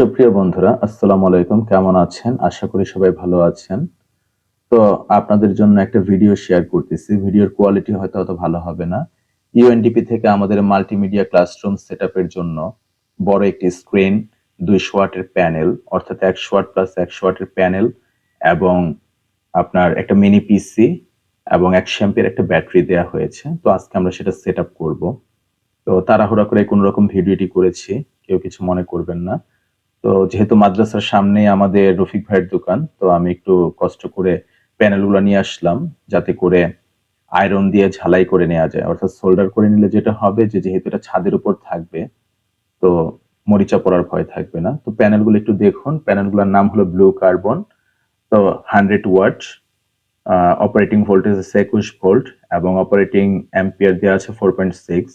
সুপ্রিয় বন্ধুরা, আসসালামু আলাইকুম। কেমন আছেন? আশা করি সবাই ভালো আছেন। তো আপনাদের জন্য একটা ভিডিও শেয়ার করতেছি। ভিডিওর কোয়ালিটি হয়তো অত ভালো হবে না। ইউএনডিপি থেকে আমাদের মাল্টিমিডিয়া ক্লাসরুম সেটআপের জন্য বড় একটি স্ক্রিন দুইশো ওয়াটের প্যানেল অর্থাৎ একশো ওয়াট প্লাস একশো ওয়াটের প্যানেল এবং আপনার একটা মিনি পিসি এবং এক শ্যাম্পের একটা ব্যাটারি দেওয়া হয়েছে। তো আজকে আমরা সেটা সেট আপ করব। তো তাড়াহুড়া করে কোনো রকম ভিডিওটি করেছি, কেউ কিছু মনে করবেন না। তো যেহেতু মাদ্রাসার সামনে আমাদের রফিক ভাইয়ের দোকান, তো আমি একটু কষ্ট করে প্যানেলগুলো নিয়ে আসলাম যাতে করে আয়রন দিয়ে ঝালাই করে নেওয়া যায়। অর্থাৎ সোল্ডার করে নিলে যেটা হবে যে যেহেতু এটা ছাদের উপর থাকবে, তো মরিচা পড়ার ভয় থাকবে না। তো প্যানেলগুলো একটু দেখুন। প্যানেলগুলোর নাম হলো ব্লু কার্বন তো হান্ড্রেড ওয়াট অপারেটিং ভোল্টেজ আছে একুশ ভোল্ট এবং অপারেটিং অ্যাম্পিয়ার দেওয়া আছে ফোর পয়েন্ট সিক্স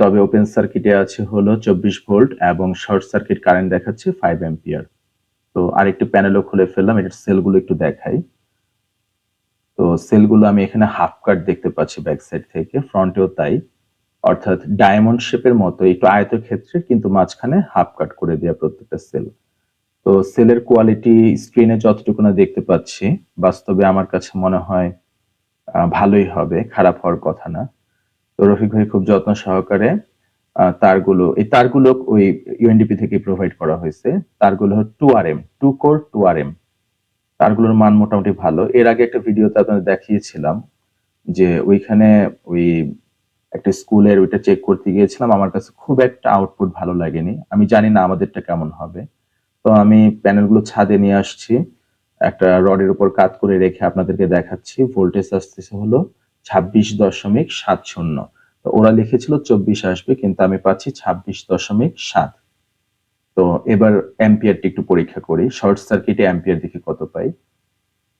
তবে ওপেন সার্কিটে আছে হলো চব্বিশ ভোল্ট এবং শর্ট সার্কিট কারেন্ট দেখাচ্ছে ফাইভ অ্যাম্পিয়ার তো আরেকটি প্যানেলও খুলে ফেললাম, এটার সেলগুলো একটু দেখাই। তো সেলগুলো আমি এখানে হাফ কাট দেখতে পাচ্ছি ব্যাক সাইড থেকে ফ্রন্টেও তাই। অর্থাৎ ডায়মন্ড শেপের মতো, একটু আয়তক্ষেত্রের কিন্তু মাঝখানে হাফ কাট করে দেওয়া প্রত্যেকটা সেল তো সেলের কোয়ালিটি স্ক্রিনে যতটুকু না দেখতে পাচ্ছি, বাস্তবে আমার কাছে মনে হয় ভালোই হবে, খারাপ হওয়ার কথা না। তো রফিক ভাই খুব যত্ন সহকারে তারগুলো, এই তারগুলো ওই ইউএনডিপি থেকে প্রোভাইড করা হয়েছে। তারগুলো two R M two core two R M তারগুলোর মান মোটামুটি ভালো। এর আগে একটা ভিডিওতে আপনাদের দেখিয়েছিলাম যে ওইখানে ওই একটা স্কুলের ওইটা চেক করতে গিয়েছিলাম, আমার কাছে খুব একটা আউটপুট ভালো লাগেনি। আমি জানি না আমাদেরটা কেমন হবে। তো আমি প্যানেলগুলো ছাদে নিয়ে আসছি। একটা রডের উপর কাত করে রেখে আপনাদেরকে দেখাচ্ছি। ভোল্টেজ আসতেছে হলো ছাব্বিশ দশমিক সাত শূন্য। তো ওরা লিখেছিল চব্বিশ আসবে, কিন্তু আমি পাচ্ছি ছাব্বিশ দশমিক সাত। তো এবার অ্যাম্পিয়ারটি একটু পরীক্ষা করি। শর্ট সার্কিটে অ্যাম্পিয়ার দেখি কত পাই।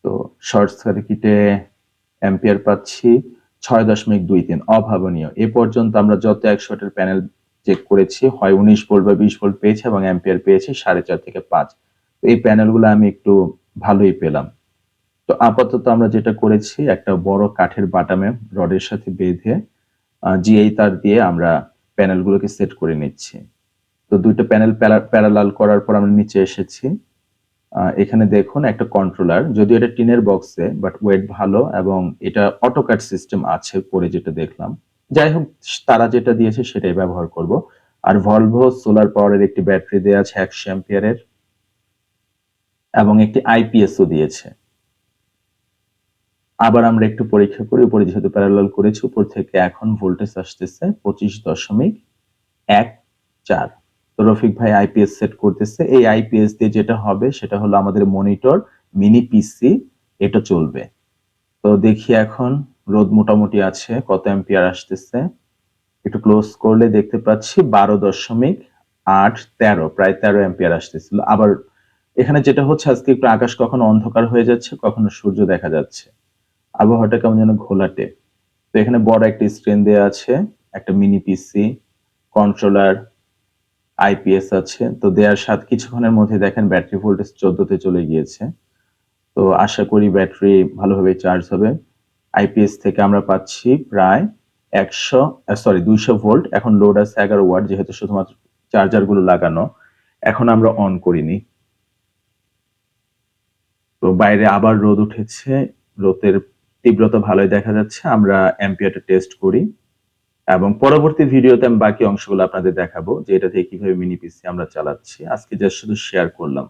তো শর্ট সার্কিটে অ্যাম্পিয়ার পাচ্ছি ছয় দশমিক দুই তিন। অভাবনীয়। এ পর্যন্ত আমরা যত একশো ওয়াটের প্যানেল চেক করেছি, হয় উনিশ ভোল্ট বা বিশ ভোল্ট পেয়েছে এবং অ্যাম্পিয়ার পেয়েছি সাড়ে চার থেকে পাঁচ। এই প্যানেলগুলো আমি একটু ভালোই পেলাম। তো আপাতত আমরা যেটা করেছি, একটা বড় কাঠের বাটামে রডের সাথে বেঁধে জিআই তার দিয়ে আমরা প্যানেলগুলোকে সেট করে নিচ্ছি। তো দুইটা প্যানেল প্যারালাল করার পর আমরা নিচে এসেছি। এখানে দেখুন একটা কন্ট্রোলার যদিও এটা টিনের বক্সে বাট ওয়েট ভালো এবং এটা অটোকাট সিস্টেম আছে পরে যেটা দেখলাম। যাই হোক, তারা যেটা দিয়েছে সেটাই ব্যবহার করব। আর ভলভো সোলার পাওয়ারের একটি ব্যাটারি দেওয়া আছে একশো অ্যাম্পিয়ারের এবং একটি আইপিএসও দিয়েছে। আবার আমরা একটু পরীক্ষা করি উপরে যেহেতু প্যারালাল করেছি, উপর থেকে এখন ভোল্টেজ আসতেছে পঁচিশ দশমিক এক চার। তো রফিক ভাই আইপিএস সেট করতেছে। এই আইপিএস দিয়ে যেটা হবে, সেটা হলো আমাদের মনিটর মিনি পিসি এটা চলবে। তো দেখি এখন রোদ মোটামুটি আছে, কত অ্যাম্পিয়ার আসতেছে। একটু ক্লোজ করলে দেখতে পাচ্ছি বারো দশমিক আট তেরো, প্রায় তেরো অ্যাম্পিয়ার আসতেছিল। আবার এখানে যেটা হচ্ছে, আজকে একটু আকাশ কখনো অন্ধকার হয়ে যাচ্ছে, কখনো সূর্য দেখা যাচ্ছে। আবহাওয়াটা কেমন যেন ঘোলাটে। তো এখানে বড় একটা স্ক্রিন দেওয়া আছে, একটা মিনি পিসি কন্ট্রোলার আইপিএস আছে। তো দেওয়ার সাত কিছুক্ষণের মধ্যে দেখেন ব্যাটারি ভোল্টেজ চোদ্দতে চলে গিয়েছে। তো আশা করি ব্যাটারি ভালোভাবে চার্জ হবে। আইপিএস থেকে আমরা পাচ্ছি প্রায় একশো সরি দুইশো ভোল্ট এখন লোড আছে এগারো ওয়াট যেহেতু শুধুমাত্র চার্জারগুলো লাগানো। এখন আমরা অন করিনি। তো বাইরে আবার রোদ উঠেছে, রোদের তীব্রতা ভালোই দেখা যাচ্ছে, আমরা অ্যাম্পিয়ারটা টেস্ট করি। এবং পরবর্তী ভিডিওতে আমি বাকি অংশগুলো আপনাদের দেখাবো যে এটা থেকে কীভাবে মিনি পিসি আমরা চালাচ্ছি। আজকে জাস্ট শুধু শেয়ার করলাম।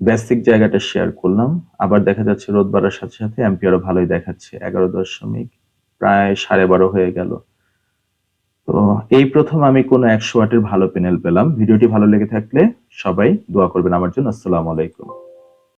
বেসিক জায়গাটা শেয়ার করলাম। আবার দেখা যাচ্ছে রোদ বাড়ার সাথে সাথে অ্যাম্পিয়ারও ভালোই দেখাচ্ছে। এগারো দশমিক প্রায় সাড়ে বারো হয়ে গেল। তো এই প্রথম আমি কোনো একশো ওয়াটের ভালো প্যানেল পেলাম। ভিডিওটি ভালো লেগে থাকলে সবাই দোয়া করবেন আমার জন্য। আসসালামু আলাইকুম।